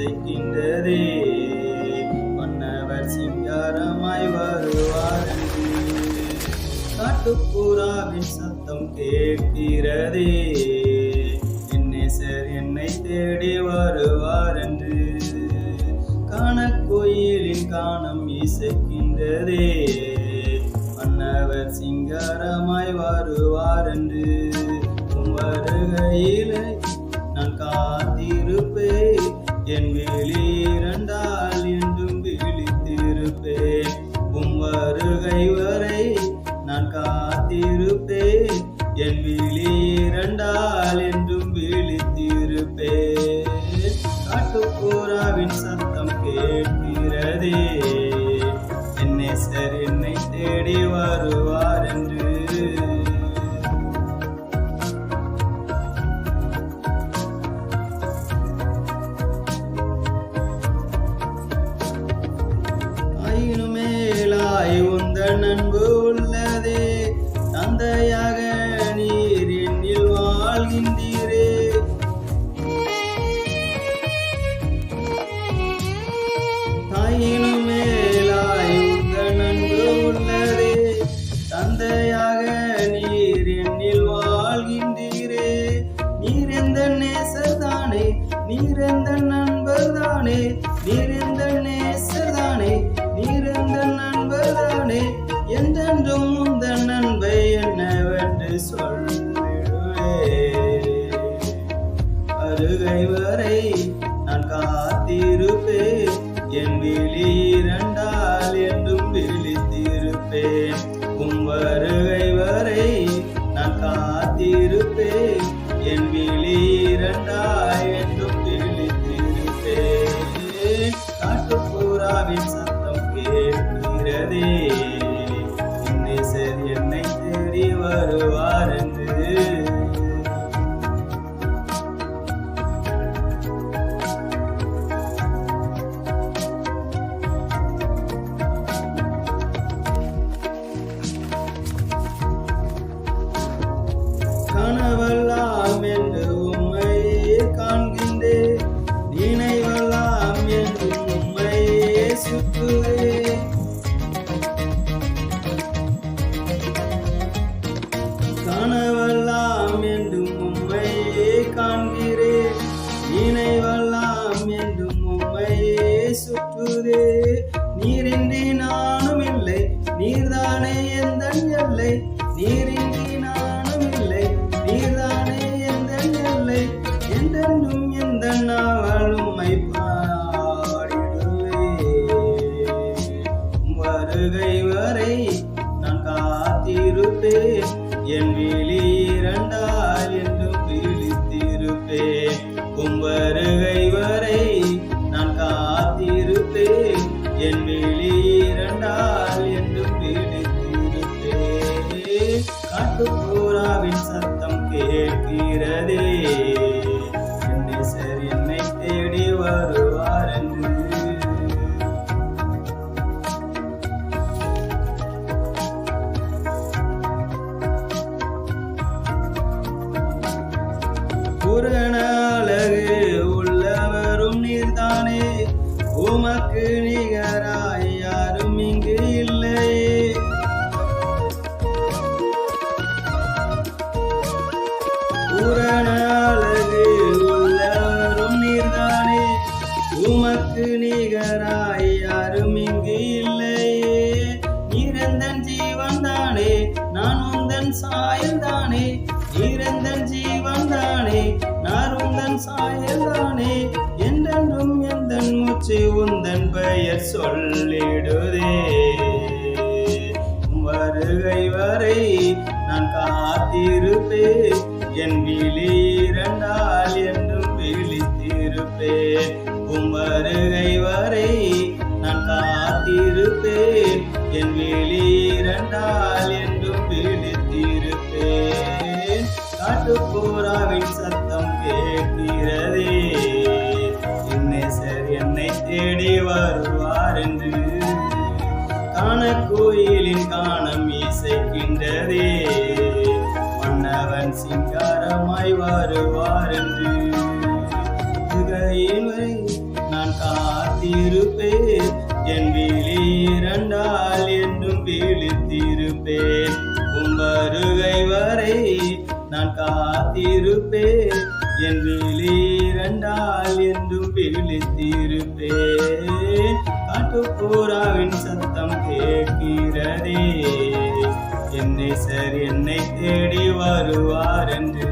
இசைக்கின்றதே மன்னவர் சிங்காரமாய் வருவார். காட்டுப்புறாவின் சத்தம் கேட்கிறதே. என்னேசர் என்னை தேடி வருவார் என்று காணக்கோயிலின் காணம் இசைக்கின்றதே. மன்னவர் சிங்காரமாய் வருவார் என்று உம் வருகையிலே நான் காண என் வெளியிரண்டால் அன்பு உள்ளதே. தந்தையாக நீர் என்னில் வாழ்கின்றீரே. தாயினும் மேலாய் உந்தன் அன்பு உள்ளதே. தந்தையாக நீர் என்னில் வாழ்கின்றீரே. நீர் எந்த நேசர் தானே. நீர் எந்த நண்பர் தானே. நீர் சொல்லிடுவே அருகை வரை நான் காத்திருப்பேன். என் விழி இரண்டால் என்றும் விழித்திருப்பேன். உம் வருகை வரை நான் காத்திருப்பேன். என் விழி இரண்டால் என்றும் விழித்திருப்பேன் காட்டுப்புறாவின் சத்தம் கேட்கிறதே. oh என் விழி இரண்டால் என்றும் விழித்திருப்பேன் உம் வரை நான் காத்திருப்பேன். என் விழி இரண்டால் என்றும் விழித்திருப்பேன் காட்டுப்புறாவின் உமக்கு நிகராய் யாரும் இங்கு இல்லையே பூரண உள்ளவரும் நீர்தானே. உமக்கு நிகராய் யாரும் இங்கு இல்லையே நீரந்தன் ஜீவன் தானே நான் உந்தன் சாயல் தானே நீரந்தன் ஜீவன் தானே நான் உந்தன் சாயல் தானே பெயர் சொல்லிடுதே. வருகை வரை நான் காத்திருப்பேன். என் விழி இரண்டால் என்றும் விழித்திருப்பேன். உம் வருகை வரை நான் காத்திருப்பேன். என் விழி இரண்டால் தேடி வருவார் என்று காண கோயிலின் காணம் இசைக்கின்றதே. மன்னவன் சிங்காரமாய் வருவார் என்று வருகையில் வரை காத்திருப்பேன். என் விழி இரண்டால் என்றும் விழித்திருப்பேன். உம்பருகை வரை நான் காத்திருப்பேன். என் விழி கண்டால் என்றும் விழித்திருப்பேன் காட்டுப்பூராவின் சத்தம் கேட்கிறதே. என்னை சார் என்னை தேடி வருவார் என்று